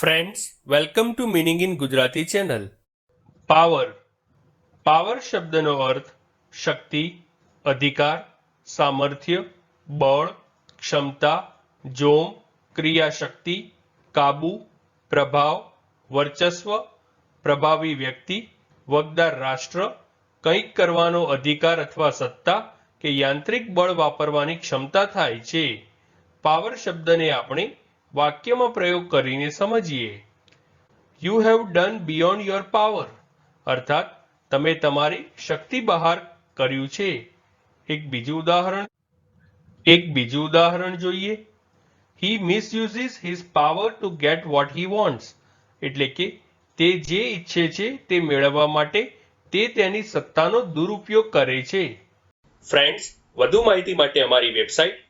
Friends welcome to meaning in Gujarati channel power power શબ્દનો અર્થ શક્તિ, અધિકાર, સામર્થ્ય, બળ, ક્ષમતા, જોમ, ક્રિયાશક્તિ, કાબુ, પ્રભાવ, વર્ચસ્વ, પ્રભાવી વ્યક્તિ, વગદાર રાષ્ટ્ર, કંઈક કરવાનો અધિકાર અથવા સત્તા કે યાંત્રિક બળ વાપરવાની ક્ષમતા થાય છે. પાવર શબ્દને આપણે વાક્યમાં પ્રયોગ કરીને સમજીએ. You have done beyond your power અર્થાત, તમે તમારી શક્તિ બહાર કર્યું છે. એક બીજું ઉદાહરણ. એક બીજું ઉદાહરણ જોઈએ. He misuses his power to get what he wants એટલે કે, તે જે ઈચ્છે છે તે મેળવવા માટે તે તેની સત્તાનો દુરુપયોગ કરે છે. ફ્રેન્ડ્સ વધુ માહિતી માટે અમારી website